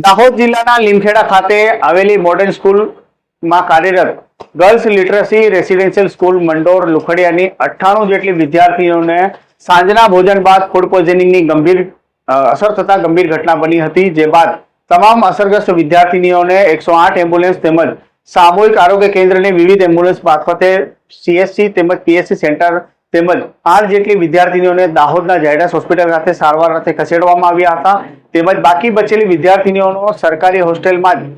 દાહોદ જિલ્લાના લીમખેડા ખાતે આવેલી મોડર્ન સ્કૂલમાં કાર્યરત girls literacy residential school Mandor લુખડિયાની અઠ્ઠાણું જેટલી વિદ્યાર્થીઓને સાંજના ભોજન બાદ ફૂડ પોઈઝનિંગની ગંભીર અસર થતા ગંભીર ઘટના બની હતી, જે બાદ તમામ અસરગ્રસ્ત વિદ્યાર્થીનીઓને એકસો આઠ એમ્બ્યુલન્સ તેમજ સામૂહિક આરોગ્ય કેન્દ્રની વિવિધ એમ્બ્યુલન્સ મારફતે સીએસસી તેમજ પીએસસી સેન્ટર તેમજ આઠ જેટલી વિદ્યાર્થીનીઓને દાહોદના ઝાયડસ હોસ્પિટલ ખાતે સારવાર અર્થે ખસેડવામાં આવ્યા હતા. તેમજ બાકી બચેલી વિદ્યાર્થીનીઓનો સરકારી હોસ્ટેલમાં જ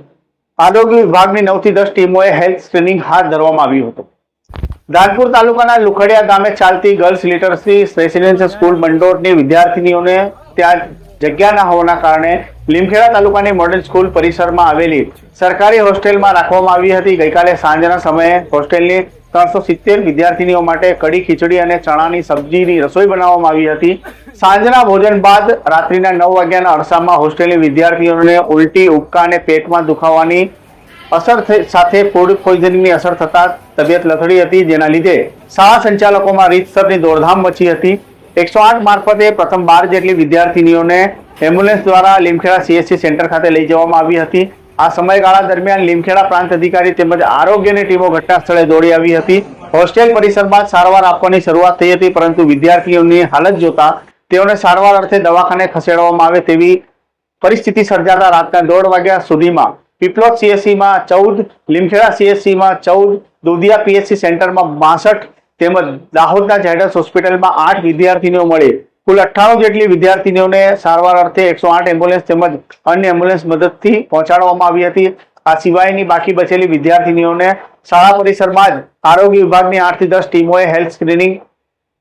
આરોગ્ય વિભાગની નવથી દસ ટીમોએ હેલ્થ સ્ક્રીનિંગ હાથ ધરવામાં આવ્યું હતું. ધાનપુર તાલુકાના લુખડિયા ગામે ચાલતી ગર્લ્સ લિટરસી રેસિડેન્શિયલ સ્કૂલ મંડોરની વિદ્યાર્થીનીઓને ત્યાં જગ્યા ના હોવાના કારણે લીમખેડા તાલુકાની મોડેલ સ્કૂલ પરિસરમાં આવેલી સરકારી હોસ્ટેલમાં રાખવામાં આવી હતી. ગઈકાલે સાંજના સમયે હોસ્ટેલની ત્રણસો સિત્તેર વિદ્યાર્થીનીઓ માટે કડી ખીચડી અને ચણાની સબ્જીની રસોઈ બનાવવામાં આવી હતી. સાંજના ભોજન બાદ રાત્રિના નવ વાગ્યાના અરસામાં હોસ્ટેલની વિદ્યાર્થીઓને ઉલટી ઉબકા અને પેટમાં દુખાવાની અસર સાથે ફૂડ પોઈઝનિંગની અસર થતા તબિયત લથડી હતી, જેના લીધે શાળા સંચાલકોમાં રીતસરની દોડધામ મચી હતી. એકસો આઠ મારફતે પ્રથમ બાર જેટલી વિદ્યાર્થીનીઓને એમ્બ્યુલન્સ દ્વારા લીમખેડા સીએસસી સેન્ટર ખાતે લઈ જવામાં આવી હતી. આ સમયગાળા દરમિયાન લીમખેડા પ્રાંત અધિકારી તેમજ આરોગ્યની ટીમો ઘટના સ્થળે દોડી આવી હતી. હોસ્ટેલ પરિસરમાં સારવાર આપવાની શરૂઆત થઈ હતી, પરંતુ વિદ્યાર્થીઓની હાલત જોતા તેઓને સારવાર અર્થે દવાખાને ખસેડવામાં આવે તેવી પરિસ્થિતિ સર્જાતા રાતના દોઢ વાગ્યા સુધીમાં પીપલોદ સીએસસીમાં ચૌદ, લીમખેડા સીએસસીમાં ચૌદ, દુધિયા પીએચસી સેન્ટરમાં બાસઠ તેમજ દાહોદના ઝાયડસ હોસ્પિટલમાં આઠ વિદ્યાર્થીનીઓ મળી. કુલ અઠ્ઠાણું જેટલી વિદ્યાર્થીનીઓને સારવાર અર્થે એકસો આઠ એમ્બ્યુલન્સ તેમજ અન્ય એમ્બ્યુલન્સ મદદથી પહોંચાડવામાં આવી હતી. આ સિવાયની બાકી બચેલી વિદ્યાર્થીનીઓને શાળા પરિસરમાં જ આરોગ્ય વિભાગની આઠથી દસ ટીમોએ હેલ્થ સ્ક્રીનિંગ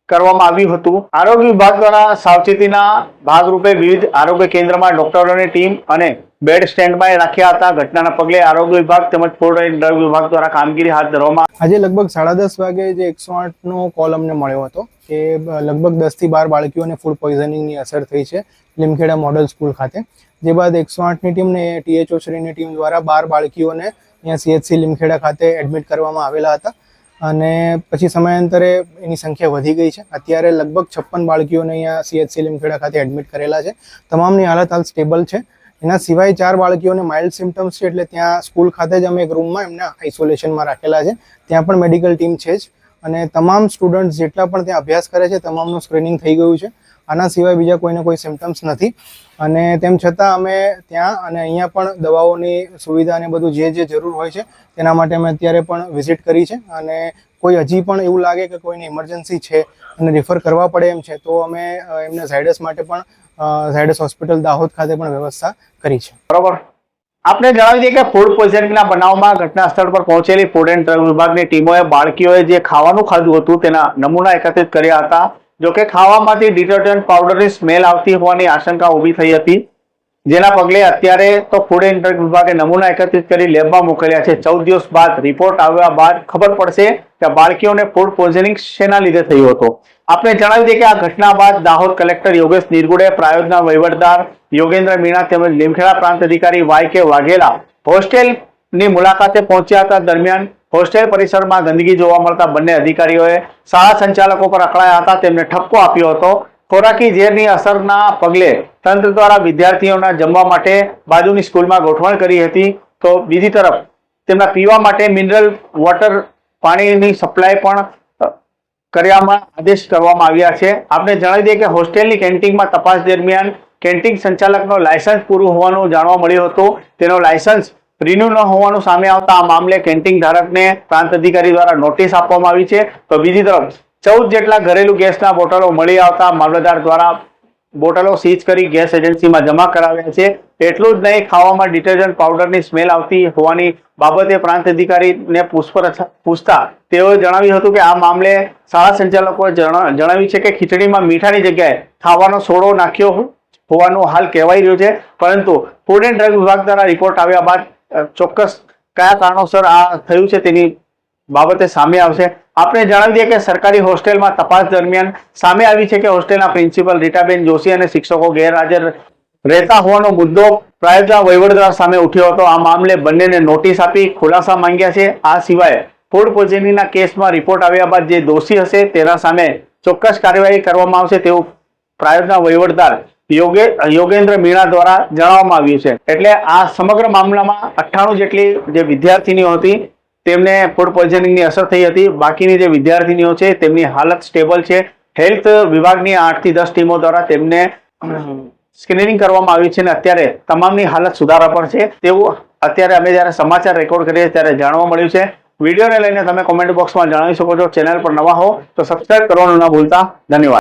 કરવામાં આવ્યું હતું. આરોગ્ય વિભાગ દ્વારા સાવચેતીના ભાગરૂપે વિવિધ આરોગ્ય કેન્દ્રમાં ડોક્ટરોની ટીમ અને બેડ સ્ટેન્ડમાં રાખ્યા હતા. ઘટનાના પગલે આરોગ્ય વિભાગ તેમજ ફૂડ એન્ડ ડ્રગ વિભાગ દ્વારા કામગીરી હાથ ધરવામાં આજે લગભગ સાડા દસ વાગે જે એકસો આઠનો કોલ અમને મળ્યો હતો કે લગભગ દસથી બાર બાળકીઓને ફૂડ પોઈઝનિંગની અસર થઈ છે લીમખેડા મોડલ સ્કૂલ ખાતે. જે બાદ એકસો આઠની ટીમને ટીએચઓ શ્રીની ટીમ દ્વારા બાર બાળકીઓને અહીંયા સીએચસી લીમખેડા ખાતે એડમિટ કરવામાં આવેલા હતા. અને પછી સમયાંતરે એની સંખ્યા વધી ગઈ છે. અત્યારે લગભગ છપ્પન બાળકીઓને અહીંયા સીએચસી લીમખેડા ખાતે એડમિટ કરેલા છે. તમામની હાલત હાલ સ્ટેબલ છે. એના સિવાય ચાર બાળકીઓને માઇલ્ડ સિમ્ટમ્સ છે એટલે ત્યાં સ્કૂલ ખાતે જ અમે એક રૂમમાં એમને આઇસોલેશનમાં રાખેલા છે. ત્યાં પણ મેડિકલ ટીમ છે જ. અને તમામ સ્ટુડન્ટ્સ જેટલા પણ ત્યાં અભ્યાસ કરે છે, તમામનું સ્ક્રીનિંગ થઈ ગયું છે. આના સિવાય બીજા કોઈને કોઈ સિમ્ટમ્સ નથી. અને તેમ છતાં અમે ત્યાં અને અહીંયા પણ દવાઓની સુવિધા અને બધું જે જે જરૂર હોય છે, તેના માટે અમે અત્યારે પણ વિઝિટ કરી છે. અને કોઈ હજી પણ એવું લાગે કે કોઈને ઇમરજન્સી છે અને રિફર કરવા પડે એમ છે, તો અમે એમને ઝાયડસ માટે પણ ઝાયડસ હોસ્પિટલ દાહોદ ખાતે પણ વ્યવસ્થા કરી છે. બરોબર. આપણે જણાવી દઈએ કે ફૂડ પોઈઝનિંગના બનાવમાં ઘટના સ્થળ પર પહોંચેલી ફૂડ એન્ડ ડ્રગ વિભાગની ટીમોએ બાળકીઓએ જે ખાવાનું ખાધું હતું તેના નમૂના એકત્રિત કર્યા હતા. જોકે ખાવામાંથી ડિટર્જન્ટ પાવડરની સ્મેલ આવતી હોવાની આશંકા ઊભી થઈ હતી. જેના પગલે અત્યારે તો ફૂડ એન્ડ ડ્રગ વિભાગે નમૂના એકત્રિત કરી લેબમાં મોકલ્યા છે. ચૌદ દિવસ બાદ રિપોર્ટ આવ્યા બાદ ખબર પડશે કે બાળકીઓને ફૂડ પોઈઝનિંગ શેના લીધે થયું હતું. આપણે જણાવી દઈએ કે આ ઘટના બાદ દાહોદ કલેક્ટર યોગેશ નિરગુડે, પ્રાયોજના વહીવટદાર યોગેન્દ્ર મીણા તેમજ લીમખેડા પ્રાંત અધિકારી વાય કે વાઘેલા હોસ્ટેલની મુલાકાતે પહોંચ્યા હતા. દરમિયાન હોસ્ટેલ પરિસરમાં ગંદકી જોવા મળતા બંને અધિકારીઓએ શાળા સંચાલકો પર અકળાયા હતા. તેમને ઠપકો આપ્યો હતો. ખોરાકી ઝેરની અસરના પગલે તંત્ર દ્વારા વિદ્યાર્થીઓના જમવા માટે બાજુની સ્કૂલમાં ગોઠવણ કરી હતી. તો બીજી તરફ તેમના પીવા માટે મિનરલ વોટર પાણીની સપ્લાય પણ કર્યામાં આદેશ કરવામાં આવ્યા છે. આપણે જણાવી દઈએ કે હોસ્ટેલની કેન્ટીનમાં તપાસ દરમિયાન કેન્ટીન સંચાલકનો લાયસન્સ પૂરું હોવાનું જાણવા મળ્યું હતું. તેનો લાયસન્સ રિન્યુ ન હોવાનું સામે આવતા આ મામલે કેન્ટીન ધારકને પ્રાંત અધિકારી દ્વારા નોટિસ આપવામાં આવી છે. તો બીજી તરફ ચૌદ જેટલા ઘરેલું ગેસના બોટલો મળી આવતા મામલતદાર દ્વારા બોટલો સીઝ કરી ગેસ એજન્સીમાં જમા કરાવ્યા છે. એટલું જ નહીં, ખાવામાં ડિટર્જન્ટ પાવડરની સ્મેલ આવતી હોવાની બાબતે પ્રાંત અધિકારીને પૂછપરછ પૂછતા તેઓએ જણાવ્યું હતું કે આ મામલે શાળા સંચાલકોએ જણાવ્યું છે કે ખીચડીમાં મીઠાની જગ્યાએ ખાવાનો સોડો નાખ્યો હોવાનું હાલ કહેવાઈ રહ્યું છે. પરંતુ ફૂડ એન્ડ ડ્રગ વિભાગ દ્વારા રિપોર્ટ આવ્યા બાદ ચોક્કસ કયા કારણોસર આ થયું છે તેની બાબતે સામે આવશે. આપણે જણાવી દઈએ કે સરકારી હોસ્ટેલમાં તપાસ દરમિયાન સામે આવી છે કે હોસ્ટેલના પ્રિન્સિપલ રીટાબેન જોશી અને શિક્ષકો ગેરહાજર રહેતા હોવાનો મુદ્દો પ્રાયોજના વહીવટદાર સામે ઉઠ્યો હતો. આ મામલે બંનેને નોટિસ આપી ખુલાસા માંગ્યા છે. આ સિવાય ફૂડ પોઈઝનિંગના કેસમાં રિપોર્ટ આવ્યા બાદ જે દોષી હશે તેના સામે ચોક્કસ કાર્યવાહી કરવામાં આવશે તેવું પ્રાયોજના વહીવટદાર યોગે, યોગેન્દ્ર મીણા દ્વારા જણાવવામાં આવ્યું છે. એટલે આ સમગ્ર મામલામાં અઠ્ઠાણું જેટલી જે વિદ્યાર્થીનીઓ હતી તેમને ફૂડ પોઈઝનિંગની અસર થઈ હતી. બાકીની જે વિદ્યાર્થીનીઓ છે, તેમની હાલત સ્ટેબલ છે. હેલ્થ વિભાગની આઠથી દસ ટીમો દ્વારા તેમને સ્ક્રીનિંગ કરવામાં આવ્યું છે અને અત્યારે તમામની હાલત સુધારા પર છે. તેવું અત્યારે અમે જ્યારે સમાચાર રેકોર્ડ કરીએ ત્યારે જાણવા મળ્યું છે. વિડીયોને લઈને તમે કોમેન્ટ બોક્સમાં જણાવી શકો છો. ચેનલ પર નવા હો તો સબસ્ક્રાઈબ કરવાનું ન ભૂલતા. ધન્યવાદ.